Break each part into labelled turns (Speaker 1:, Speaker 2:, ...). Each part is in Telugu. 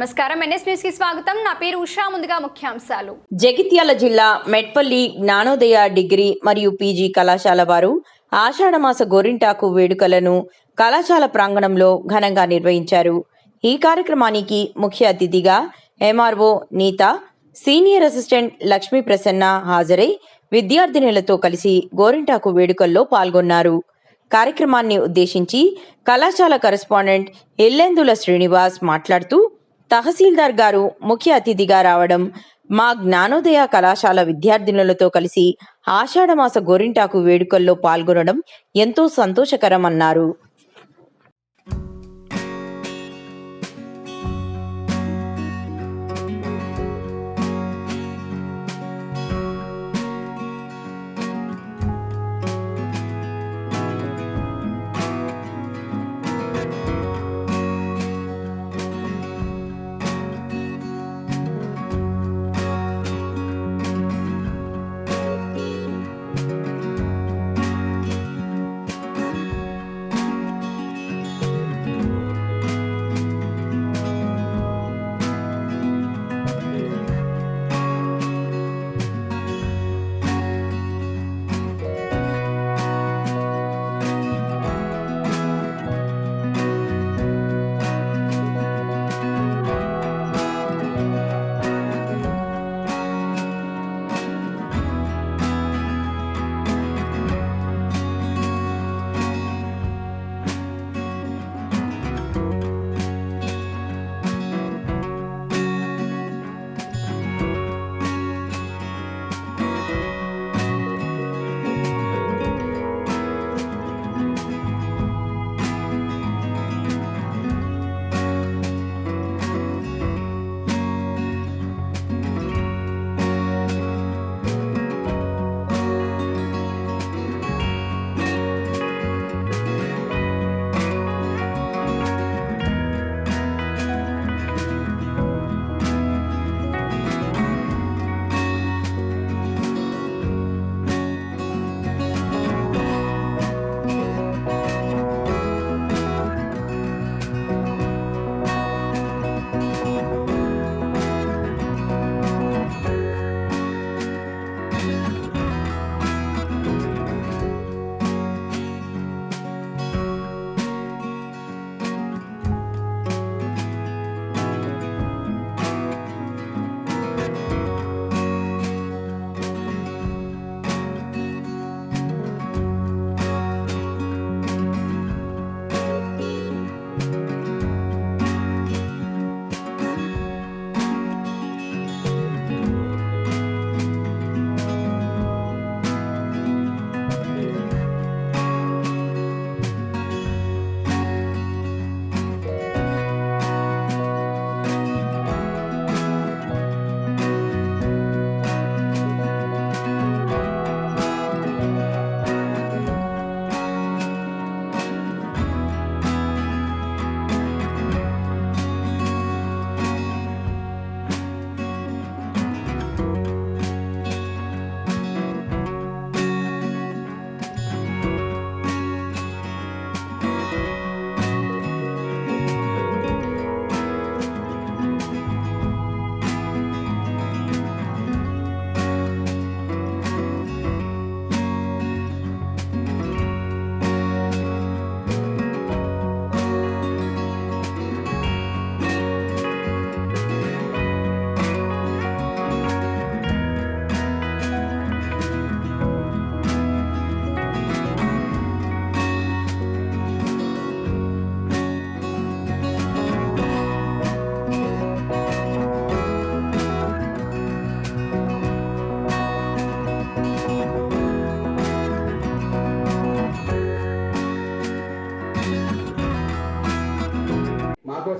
Speaker 1: నమస్కారం. ఎన్ఎస్ న్యూస్కి స్వాగతం. నా పేరు ఉషా. ముందుగా ముఖ్యాంశాలు.
Speaker 2: జగిత్యాల జిల్లా మెట్పల్లి జ్ఞానోదయ డిగ్రీ మరియు పీజీ కళాశాల వారు ఆషాఢమాస గోరింటాకు వేడుకలను కళాశాల ప్రాంగణంలో ఘనంగా నిర్వహించారు. ఈ కార్యక్రమానికి ముఖ్య అతిథిగా MRO Neetha senior assistant Lakshmi Prasanna హాజరై విద్యార్థినులతో కలిసి గోరింటాకు వేడుకల్లో పాల్గొన్నారు. కార్యక్రమాన్ని ఉద్దేశించి కళాశాల కరెస్పాండెంట్ ఎల్లెందుల శ్రీనివాస్ మాట్లాడుతూ తహసీల్దార్ గారు ముఖ్య అతిథిగా రావడం మా జ్ఞానోదయ కళాశాల విద్యార్థినులతో కలిసి ఆషాఢమాస గోరింటాకు వేడుకల్లో పాల్గొనడం ఎంతో సంతోషకరం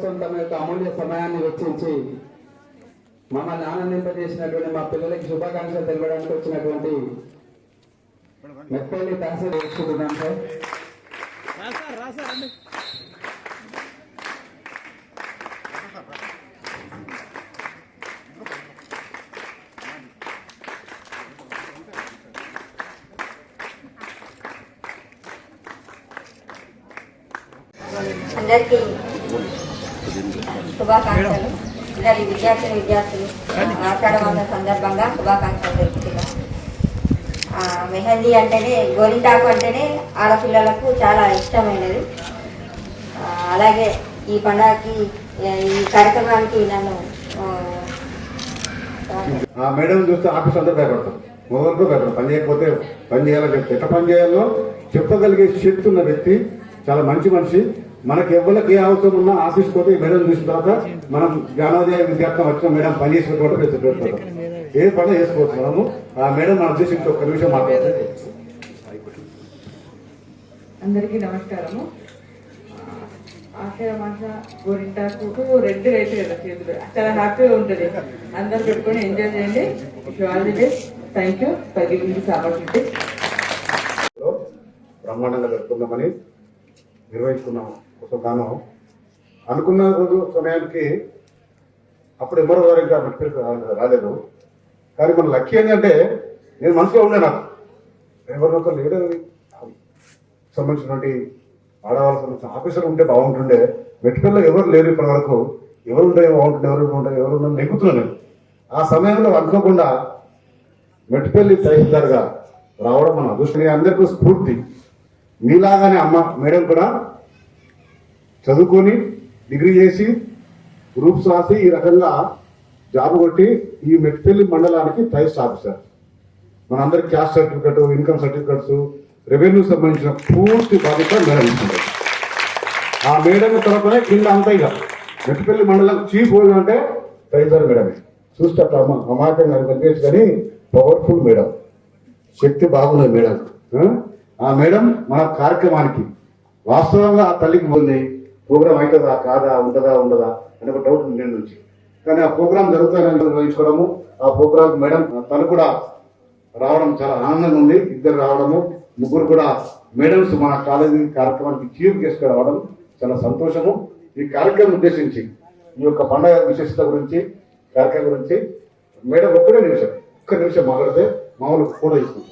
Speaker 3: కోసం తమ యొక్క అమూల్య సమయాన్ని వెచ్చించి మమ్మల్ని ఆనందింపజేసినటువంటి మా పిల్లలకి శుభాకాంక్షలు తెలపడానికి వచ్చినటువంటి మెప్పల్లి తహసీల్ వేసుకుంటున్నాం సార్.
Speaker 4: అందరికీ శుభాకాంక్షలు. ఇద్దరి విద్యార్థులు ఆషాఢ మాసం సందర్భంగా శుభాకాంక్షలు తెలుపుతున్నాను ఆ, మెహందీ అంటేనే గోరింటాకు అంటేనే ఆడపిల్లలకు చాలా ఇష్టమైనది. ఆ, అలాగే ఈ పండగకి ఈ కార్యక్రమానికి నన్ను
Speaker 5: మేడం చూస్తే ఆఫీస్ అందరూ భయపడతాం. మొదలు భయపడతాం. పని చేయకపోతే పని చేయాలని చెప్తే. ఎట్లా పని చేయాలో చెప్పగలిగే శక్తి ఉన్న వ్యక్తి చాలా మంచి మనిషి. మనకి ఎవరికి ఏ అవసరం ఉన్నా ఈ మేడం చూసిన తర్వాత మనం జ్ఞానోదయ విద్యార్థం వచ్చిన మేడం పని చేసుకుంటూ పెట్టుకుంటాం ఏ పని చేసుకోవచ్చు మనము? ఆ మేడం మన ఉద్దేశించి ఒక్క నిమిషం మాట్లాడితే
Speaker 6: అందరికీ నమస్కారము. ఆషాఢ మాస గోరింటాకు. రెడ్ రైతు కదా చేతులు. చాలా హ్యాపీగా ఉంటుంది. అందరు పెట్టుకొని ఎంజాయ్ చేయండి. All the best thank you this opportunity
Speaker 5: బ్రహ్మాండంగా జరుపుకుందామని నిర్వహించుకున్నాము కోసం గాను అనుకున్న రోజు సమయానికి అప్పుడు ఎవరో వారు ఇంకా రాలేదు. కానీ మన లక్కీ ఏంటంటే నేను మనసులో ఉండే నాకు. ఎవరినొక లీడర్ సంబంధించినటువంటి ఆడవాళ్ళకి సంబంధించిన ఆఫీసర్ ఉంటే బాగుంటుండే. మెట్టికల్లో ఎవరు లేరు ఇప్పటి వరకు ఎవరు ఉంటే బాగుంటుండే ఎవరు ఉంటే ఎవరు ఉన్నా నెగ్గుతున్నాను ఆ సమయంలో అనుకోకుండా మెట్టిపల్లి తహసీల్దార్గా రావడం మన అదృష్టం. అందరికీ స్ఫూర్తి. మీలాగానే అమ్మ మేడం కూడా చదువుకొని డిగ్రీ చేసి గ్రూప్స్ రాసి ఈ రకంగా జాబ్ కొట్టి ఈ మెట్పల్లి మండలానికి తహసీల్ ఆఫీసర్. మనందరి caste certificate income certificates revenue సంబంధించిన పూర్తి బాధ్యత నిర్వహించారు ఆ మేడం తరపునే కింద అంతా ఇక మెట్టిపల్లి మండలం చీఫ్ హోల్డ్ అంటే తహసీల్దార్ మేడమే చూస్తే అట్లా అమాయకంగా కనిపించు కానీ పవర్ఫుల్ మేడం. శక్తి బాగున్నది మేడం. ఆ? మేడం మన కార్యక్రమానికి వాస్తవంగా ఆ తల్లికి పొంది ప్రోగ్రామ్ అవుతుందా కాదా ఉంటుందా ఉండదా అనే ఒక డౌట్ ఉండే నేను నుంచి. కానీ ఆ ప్రోగ్రామ్ జరుగుతుందని నిర్వహించుకోవడము ఆ ప్రోగ్రామ్ మేడం తను కూడా రావడం చాలా ఆనందంగా ఉంది. ఇద్దరు రావడము ముగ్గురు కూడా మేడమ్స్ మన కాలేజీ కార్యక్రమానికి చీఫ్ గెస్ట్ రావడం చాలా సంతోషము. ఈ కార్యక్రమం ఉద్దేశించి ఈ యొక్క పండగ విశిష్టత గురించి కార్యక్రమం గురించి మేడం ఒక్కడే నిమిషం ఒక్క నిమిషం మాట్లాడితే మామూలు ఫోటో ఇస్తుంది